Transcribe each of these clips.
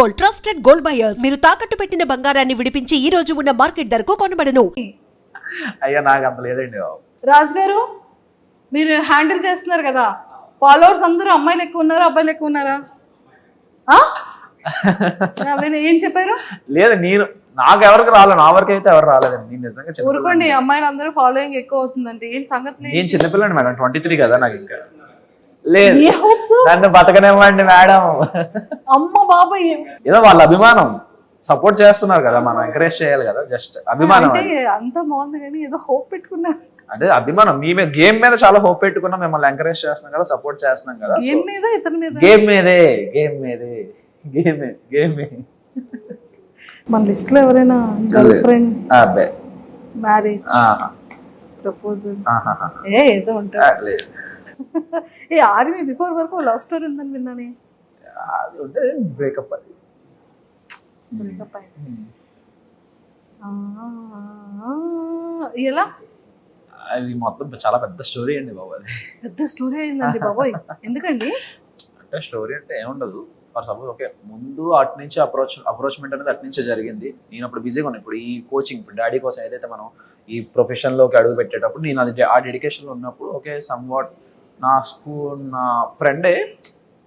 Gold trusted gold buyers. మీరు తాకట్టు పెట్టిన బంగారాన్ని విడిపించి ఈ రోజు ఉన్న మార్కెట్ ధరకు కొనబడను. అయ్యా నాకు అంత లేదండి రాజు గారు మీరు హ్యాండిల్ చేస్తున్నారు కదా. ఫాలోవర్స్ అందరూ అమ్మాయిలు ఎక్కువ ఉన్నారా అబ్బాయిలు ఎక్కువ ఉన్నారా? ఏం చెప్పారు? లేదు నేను నాకు ఎవరికి రాలేదు నా వరకు అయితే ఎవరు రాలేదండి. నేను నిజంగా. ఊరుకోండి అమ్మాయిలు అందరూ ఫాలోయింగ్ ఎక్కువ అవుతుందండి. ఏం సంగతులు నేను చిన్నపిల్లండి మేడం ట్వంటీ త్రీ కదా నాకు ఇంకా. లేదు. నన్ను బతకనివ్వండి మేడం. అమ్మ బాబాయ్. ఏదో వాళ్ళ అభిమానం. సపోర్ట్ చేస్తున్నారు కదా మనం ఎంకరేజ్ చేయాలి కదా జస్ట్ అభిమానం. అంత బాగుంది కానీ ఏదో హోప్ పెట్టుకున్నారు అంటే అభిమానం. మీ మీద గేమ్ మీద చాలా హోప్ పెట్టుకున్నాం మిమ్మల్ని ఎంకరేజ్ చేస్తున్నాం కదా సపోర్ట్ చేస్తున్నాం కదా. గేమ్ మీద ఇతని మీద? గేమ్ మీదే గేమ్ మీదే గేమ్ గేమ్ మన లిస్ట్లో ఎవరైనా గర్ల్ ఫ్రెండ్ అబ్బాయి మ్యారేజ్. ప్రపోజల్. ఏ ఏదో లేదు ఏ ఆర్మీ బిఫోర్ వరకు లవ్ స్టోరీ ఉందని విన్నానే. అది ఉంటే బ్రేకప్ అది. Breakup అయింది. ఎలా? అది మొత్తం చాలా పెద్ద స్టోరీ అండి బాబు అది. పెద్ద స్టోరీ అయిందండి బాబోయ్. ఎందుకండి? అంటే స్టోరీ అంటే ఏముండదు ఫర్ సపోజ్ ఓకే ముందు అటు నుంచి అప్రోచ్ అప్రోచ్మెంట్ అనేది అటు నుంచే జరిగింది. నేను అప్పుడు బిజీగా ఉన్నాను ఇప్పుడు ఈ కోచింగ్ ఇప్పుడు డాడీ కోసం ఏదైతే మనం ఈ ప్రొఫెషన్లోకి అడుగు పెట్టేటప్పుడు నేను అది ఆ డెడికేషన్లో ఉన్నప్పుడు ఓకే సమ్ వాట్ నా స్కూల్ నా ఫ్రెండే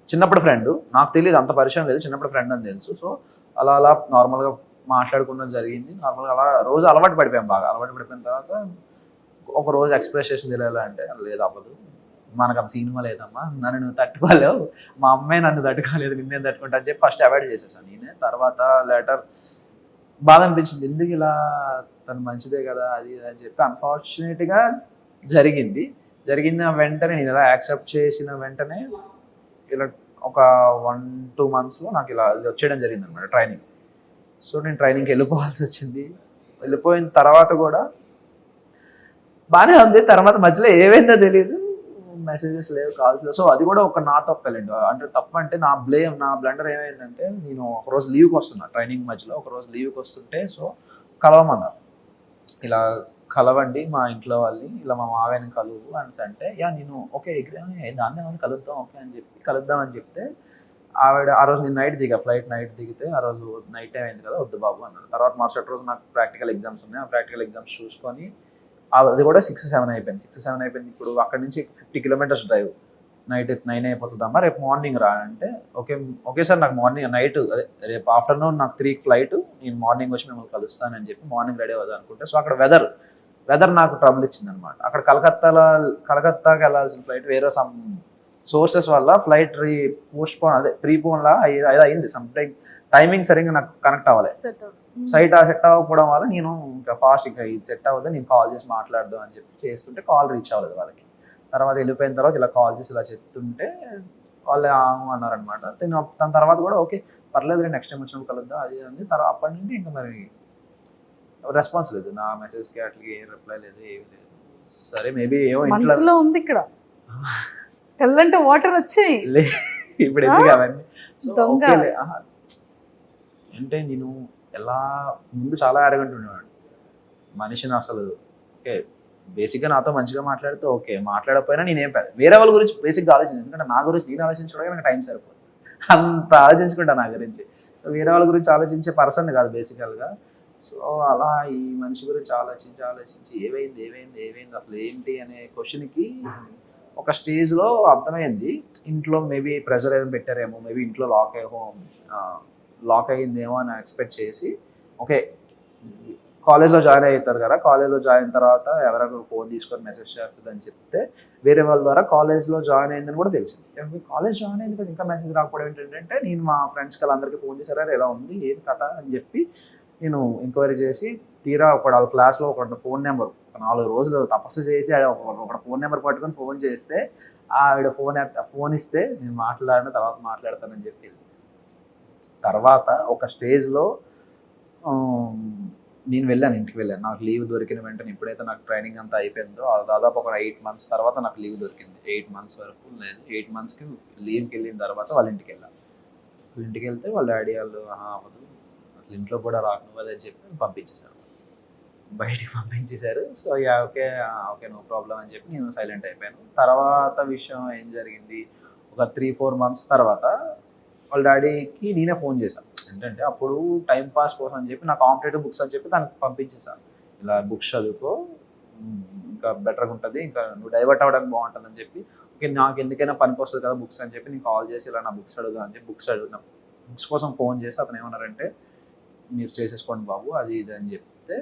చిన్నప్పుడు ఫ్రెండ్. నాకు తెలియదు అంత పరిచయం లేదు చిన్నప్పుడు ఫ్రెండ్ అని తెలుసు. సో అలా అలా నార్మల్గా మాట్లాడుకున్నది జరిగింది. నార్మల్గా అలా రోజు అలవాటు పడిపోయాం బాగా. అలవాటు పడిపోయిన తర్వాత ఒక రోజు ఎక్స్ప్రెస్ చేసింది తెలియాలి అంటే లేదు అవ్వదు. మనకు అంత సినిమా లేదమ్మా. నన్ను నువ్వు తట్టుకోలేవు. మా అమ్మాయి నన్ను తట్టుకోలేదు నిన్నేం తట్టుకుంటా అని చెప్పి ఫస్ట్ అవాయిడ్ చేసేసాను నేనే. తర్వాత లెటర్ బాధ అనిపించింది. ఎందుకు ఇలా తను మంచిదే కదా అది అని చెప్పి అన్ఫార్చునేట్గా జరిగింది. జరిగిన వెంటనే నేను ఇలా యాక్సెప్ట్ చేసిన వెంటనే ఇలా ఒక వన్ టూ మంత్స్లో నాకు ఇలా వచ్చేయడం జరిగింది అనమాట ట్రైనింగ్ సో నేను ట్రైనింగ్కి వెళ్ళిపోవాల్సి వచ్చింది. వెళ్ళిపోయిన తర్వాత కూడా బాగానే ఉంది. తర్వాత మధ్యలో ఏమైందో తెలియదు మెసేజెస్ లేవు కాల్స్ లేవు. సో అది కూడా ఒక నా తప్పలేండి. అంటే తప్పు అంటే నా బ్లేమ్ నా బ్లండర్ ఏమైందంటే నేను ఒక రోజు లీవ్కి వస్తున్నా ట్రైనింగ్ మధ్యలో ఒక రోజు లీవ్కి వస్తుంటే సో కలవమన్నారు ఇలా కలవండి మా ఇంట్లో వాళ్ళని ఇలా మా మావయ్యని కలువు అని అంటే యా నేను ఓకే ఎగ్రీ దాన్ని ఏమైనా కలుద్దాం ఓకే అని చెప్పి కలుద్దాం అని చెప్తే ఆవిడ ఆ రోజు నేను నైట్ దిగా ఫ్లైట్ నైట్ దిగితే ఆ రోజు నైట్ టైం అయింది కదా వద్దు బాబు అన్నారు తర్వాత మరుసటి రోజు నాకు ప్రాక్టికల్ ఎగ్జామ్స్ ఉన్నాయి ఆ ప్రాక్టికల్ ఎగ్జామ్స్ చూసుకొని అది కూడా సిక్స్ సెవెన్ అయిపోయింది. సిక్స్ సెవెన్ అయిపోయింది. ఇప్పుడు అక్కడ నుంచి fifty kilometres drive night nine అయిపోతుందమ్మా రేపు మార్నింగ్ రా అంటే ఓకే ఓకే సార్ నాకు మార్నింగ్ నైట్ అదే రేపు ఆఫ్టర్నూన్ నాకు త్రీ ఫ్లైట్ నేను మార్నింగ్ వచ్చి మిమ్మల్ని కలుస్తానని చెప్పి మార్నింగ్ రెడీ అవుదాం అనుకుంటే. సో అక్కడ వెదర్ వెదర్ నాకు ట్రబుల్ ఇచ్చింది అనమాట అక్కడ కలకత్తాలో కలకత్తాకి వెళ్ళాల్సిన ఫ్లైట్ వేరే సమ్ సోర్సెస్ వల్ల ఫ్లైట్ రీ పోస్ట్ పోన్ అదే ప్రీ పోన్ లా అయ్యి- అది అయింది. సమ్ టైం టైమింగ్ సరిగ్గా నాకు కనెక్ట్ అవ్వాలి సెట్ సైట్ సెట్ అవ్వకపోవడం వల్ల నేను ఇంకా ఫాస్ట్ ఇంకా ఇది సెట్ అవ్వదు. నేను కాల్ చేసి మాట్లాడదాం అని చెప్పి చేస్తుంటే కాల్ రీచ్ అవ్వలేదు వాళ్ళకి. తర్వాత వెళ్ళిపోయిన తర్వాత ఇలా కాల్ చేసి ఇలా చెప్తుంటే వాళ్ళు ఆము అన్నారనమాట నేను దాని తర్వాత కూడా ఓకే పర్లేదు నెక్స్ట్ టైం వచ్చినప్పుడు కలుద్దాం అది అంది తర్వాత అప్పటి నుండి ఇంకా మరి రెస్పాన్స్ లేదు. నా మెసేజ్కి అట్లకి ఏం రిప్లై లేదు ఏమి లేదు. సరే మేబీ ఏమో మనసులో ఉంది ఇక్కడ. కళ్ళంటే వాటర్ వచ్చాయి. లే ఇప్పుడు ఎందుకు అవన్నీ. అంటే నేను ఎలా ముందు చాలా అరగంట ఉండేవాడు మనిషిని అసలు ఓకే బేసిక్గా నాతో మంచిగా మాట్లాడితే ఓకే. మాట్లాడకపోయినా నేనేం పెద్ద వేరే వాళ్ళ గురించి బేసిక్గా ఆలోచించను. ఎందుకంటే నా గురించి నేను ఆలోచించడానికి నాకు టైం సరిపోదు. అంత ఆలోచించుకుంటా నా గురించి. సో వేరే వాళ్ళ గురించి ఆలోచించే పర్సన్ కాదు బేసికల్గా సో అలా ఈ మనిషి గురించి ఆలోచించి ఆలోచించి ఏమైంది ఏమైంది ఏమైంది అసలు ఏంటి అనే క్వశ్చన్కి ఒక స్టేజ్లో అర్థమైంది. ఇంట్లో మేబీ ప్రెషర్ ఏమైనా పెట్టారేమో మేబీ ఇంట్లో లాక్ అయ్యేమో లాక్ అయ్యిందేమో అని ఎక్స్పెక్ట్ చేసి ఓకే కాలేజ్లో జాయిన్ అవుతారు కదా కాలేజ్లో జాయిన్ తర్వాత ఎవరైనా ఫోన్ తీసుకొని మెసేజ్ చేస్తుంది అని చెప్తే వేరే వాళ్ళ ద్వారా కాలేజ్లో జాయిన్ అయిందని కూడా తెలిసింది. కాలేజ్ జాయిన్ అయింది కదా ఇంకా మెసేజ్ రాకపోవడం ఏంటంటే నేను మా ఫ్రెండ్స్కి వాళ్ళందరికీ ఫోన్ చేశారా ఎలా ఉంది ఏది కథ? అని చెప్పి నేను ఎంక్వైరీ చేసి తీరా ఒక వాళ్ళ క్లాస్లో ఒక ఫోన్ నెంబర్ ఒక నాలుగు రోజులు తపస్సు చేసి ఆడ ఒక ఫోన్ నెంబర్ పట్టుకొని ఫోన్ చేస్తే ఆవిడ ఫోన్ ఫోన్ ఇస్తే నేను మాట్లాడిన తర్వాత మాట్లాడతానని చెప్పి తర్వాత ఒక స్టేజ్లో నేను వెళ్ళాను ఇంటికి వెళ్ళాను. నాకు లీవ్ దొరికిన వెంటనే ఎప్పుడైతే నాకు ట్రైనింగ్ అంతా అయిపోయిందో ఆ దాదాపు ఒక ఎయిట్ మంత్స్ తర్వాత నాకు లీవ్ దొరికింది. ఎయిట్ మంత్స్ వరకు నేను ఎయిట్ మంత్స్కి లీవ్కి వెళ్ళిన తర్వాత వాళ్ళ ఇంటికి వెళ్ళాను వాళ్ళ ఇంటికి వెళ్తే వాళ్ళ డాడీ వాళ్ళు అవ్వదు అసలు ఇంట్లో కూడా రాకను చెప్పి పంపించేశారు. బయటికి పంపించేశారు. So yeah okay okay no problem అని చెప్పి నేను సైలెంట్ అయిపోయాను. తర్వాత విషయం ఏం జరిగింది? ఒక త్రీ ఫోర్ మంత్స్ తర్వాత వాళ్ళ డాడీకి నేనే ఫోన్ చేశాను ఏంటంటే అప్పుడు టైం పాస్ కోసం అని చెప్పి నా కాంపిటేటివ్ బుక్స్ అని చెప్పి దానికి పంపించేసాను ఇలా బుక్స్ చదువుకో ఇంకా బెటర్గా ఉంటుంది ఇంకా నువ్వు డైవర్ట్ అవ్వడానికి బాగుంటుంది అని చెప్పి ఓకే నాకు ఎందుకైనా పనికి వస్తుంది కదా బుక్స్ అని చెప్పి నేను కాల్ చేసి ఇలా నా బుక్స్ అడుగుదా అని చెప్పి బుక్స్ అడుగుతున్నా బుక్స్ కోసం ఫోన్ చేసి అతను ఏమన్నారంటే మీరు చేసేసుకోండి బాబు అది ఇది అని చెప్తే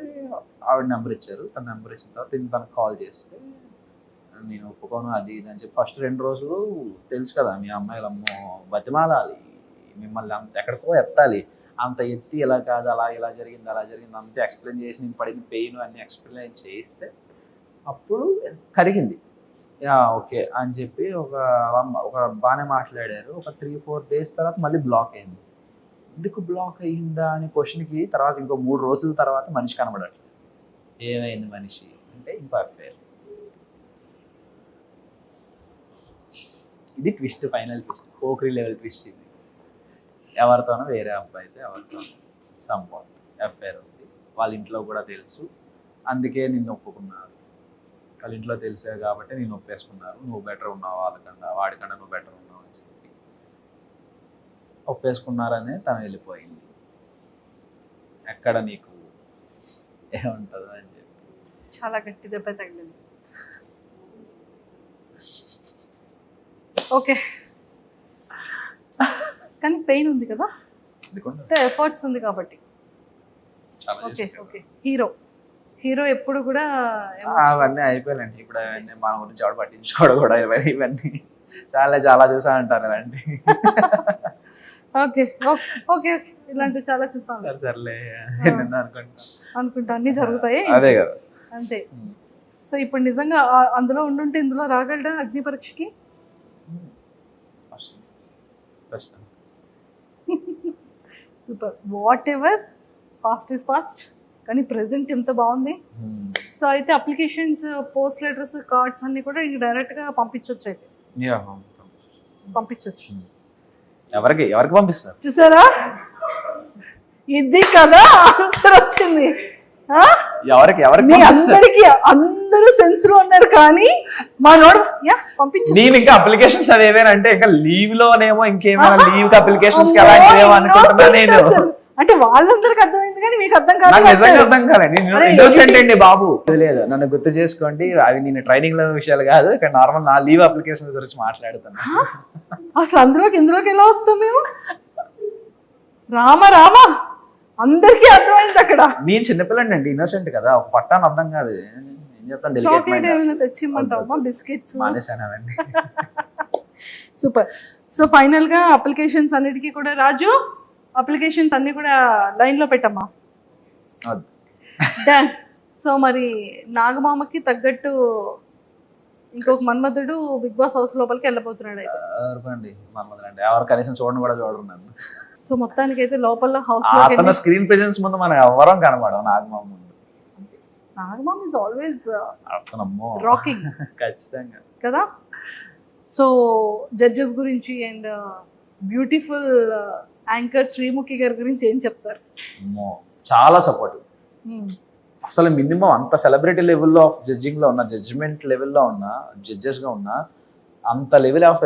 ఆవిడ నెంబర్ ఇచ్చారు. తన నెంబర్ ఇచ్చిన తర్వాత నేను తనకు కాల్ చేస్తే నేను ఒప్పుకోను అది ఇది అని చెప్పి ఫస్ట్ రెండు రోజులు తెలుసు కదా మీ అమ్మాయిలు అమ్మో బతిమాలాలి మిమ్మల్ని అంత ఎక్కడికో ఎత్తాలి అంత ఎత్తి ఇలా కాదు అలా ఇలా జరిగింది అలా జరిగింది అంత ఎక్స్ప్లెయిన్ చేసి నేను పడిన పెయిన్ అన్ని ఎక్స్ప్లెయిన్ చేస్తే అప్పుడు కరిగింది. యా ఓకే అని చెప్పి ఒక అలా ఒక బాగానే మాట్లాడారు. ఒక త్రీ ఫోర్ డేస్ తర్వాత మళ్ళీ బ్లాక్ అయింది. ఎందుకు బ్లాక్ అయ్యిందా అనే క్వశ్చన్కి తర్వాత ఇంకో మూడు రోజుల తర్వాత మనిషి కనబడట్లేదు ఏమైంది మనిషి? అంటే ఇంకో అఫేర్ ఇది ట్విస్ట్ ఫైనల్ ట్విస్ట్ పోక్రీ లెవెల్ ట్విస్ట్ ఇది. ఎవరితోనో వేరే అబ్బాయితో ఎవరితో సంభవం అఫేర్ ఉంది. వాళ్ళ ఇంట్లో కూడా తెలుసు. అందుకే నిన్ను ఒప్పుకున్నారు. వాళ్ళ ఇంట్లో తెలిసే కాబట్టి నేను ఒప్పేసుకున్నారు. నువ్వు బెటర్ ఉన్నావు వాళ్ళకన్నా? వాడికన్నా నువ్వు బెటర్ ఉన్నావు? ఒప్పేసుకున్నారనే తను వెళ్ళిపోయింది. ఎక్కడ నీకు ఏముంటుందో అని చెప్పి. చాలా గట్టి దెబ్బ తగిలింది. ఓకే. కానీ పెయిన్ ఉంది కదా? అంటే ఎఫర్ట్స్ ఉంది కాబట్టి. ఓకే. ఓకే. హీరో. హీరో ఎప్పుడు కూడా అవన్నీ అయిపోయాయండి ఇప్పుడు అవన్నీ మన గురించి ఎవడు పట్టించుకోవడం కూడా ఇవన్నీ. చాలా చాలా చూసా అంటారు ఇలాంటి. ఓకే ఓకే ఓకే ఓకే ఇలాంటివి చాలా సరే సర్లే. అనుకుంటా. అనుకుంటా అన్ని జరుగుతాయి. అదే కదా. అంతే. సో ఇప్పుడు నిజంగా అందులో ఉండుంటే ఇందులో రాగలడా అగ్ని పరీక్షకి. Super. Whatever past is past కానీ ప్రెసెంట్ ఎంత బాగుంది. ఉమ్. సో అయితే అప్లికేషన్స్ పోస్ట్ లెటర్స్ కార్డ్స్ అన్ని కూడా ఇంక డైరెక్ట్గా పంపించవచ్చు అయితే. పంపించవచ్చు ఎవరికి ఎవరికి పంపిస్తారు చూసారా ఇది కదా ఆన్సర్ వచ్చింది? ఎవరికి ఎవరికి అందరికి అందరూ సెన్స్లో ఉన్నారు కానీ మా నోడు పంపించు నేను ఇంకా అప్లికేషన్స్ అవి ఏమైనా అంటే ఇంకా లీవ్ లోనేమో ఇంకేమైనా. లీవ్ అప్లికేషన్స్ అలాంటివి ఎన్నో అనుకుంటున్నా నేను. అంటే వాళ్ళందరికి అర్థమైంది కానీ మీకు అర్థం కాదు. అర్థం బాబు. లేదు. నన్ను గుర్తు చేసుకోండి. అవి నేను ట్రైనింగ్లో విషయాలు కాదు. ఇక్కడ నార్మల్ నా లీవ్ అప్లికేషన్ గురించి మాట్లాడుతున్నా. అసలు అందులోకి ఇందులోకి ఎలా వస్తాం మేము? రామ రామ! అందరికీ అర్థమైంది అక్కడ. నేను చిన్నపిల్లండి అండి ఇన్నోసెంట్ కదా. ఒక పట్టాను అర్థం కాదు. చాక్లెట్ ఏమైనా తెచ్చిమ్మంటావా? బిస్కెట్స్? సూపర్. సో ఫైనల్గా అప్లికేషన్స్ అన్నిటికీ కూడా రాజు అప్లికేషన్స్ అన్ని కూడా లైన్లో పెట్టమ్మా. డన్ సో మరి నాగమామకి తగ్గట్టు ఇంకొక మన్మధుడు బిగ్ బాస్ హౌస్ లోపలికి వెళ్ళబోతున్నాడు అయితే. మమ్మల్ని ఎవరు కనీసం చూడండి కూడా చూడరు నన్ను. సో మొత్తానికి అయితే లోపల హౌస్ అతను స్క్రీన్ ప్రెజెన్స్ ముందు మనం ఎవరం కనబడం నాగమామ ముందు. నాగమామ ఇస్ ఆల్వేస్ రాకింగ్ ఖచ్చితంగా. కదా? సో జడ్జెస్ గురించి అండ్ బ్యూటిఫుల్ యాంకర్ శ్రీముఖి గారి గురించి ఏం చెప్తారు? చాలా సపోర్టివ్. అసలు మినిమం అంత సెలబ్రిటీ లెవెల్లో ఆఫ్ జడ్జింగ్లో ఉన్న జడ్జిమెంట్ లెవెల్లో ఉన్న జడ్జెస్గా ఉన్న అంత లెవెల్ ఆఫ్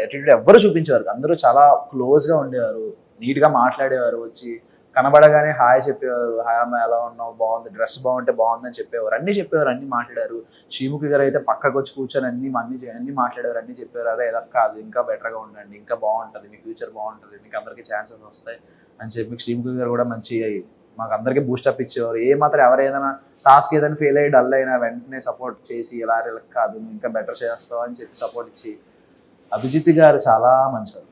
యాటిట్యూడ్ ఎవ్వరు చూపించేవారు. అందరూ చాలా క్లోజ్గా ఉండేవారు. నీట్గా మాట్లాడేవారు వచ్చి కనబడగానే హాయ్ చెప్పేవారు. హాయ్ అమ్మ ఎలా ఉన్నావు? బాగుంది. డ్రెస్ బాగుంటే బాగుందని చెప్పేవారు. అన్ని చెప్పేవారు అన్ని మాట్లాడారు. శ్రీముఖి గారు అయితే పక్కకు వచ్చి కూర్చొని అన్ని అన్ని అన్ని మాట్లాడారు అన్ని చెప్పారు అదే ఇలా కాదు. ఇంకా బెటర్గా ఉండండి. ఇంకా బాగుంటుంది. మీ ఫ్యూచర్ బాగుంటుంది. మీకు అందరికీ ఛాన్సెస్ వస్తాయి. అని చెప్పి శ్రీముఖి గారు కూడా మంచి మాకు అందరికీ బూస్టప్ ఇచ్చేవారు. ఏ మాత్రం ఎవరైనా టాస్క్ ఏదైనా ఫెయిల్ అయ్యి డల్ అయినా వెంటనే సపోర్ట్ చేసి ఇలా ఇలా కాదు. ఇంకా బెటర్ చేస్తావు? అని చెప్పి సపోర్ట్ ఇచ్చి. అభిజిత్ గారు చాలా మంచివారు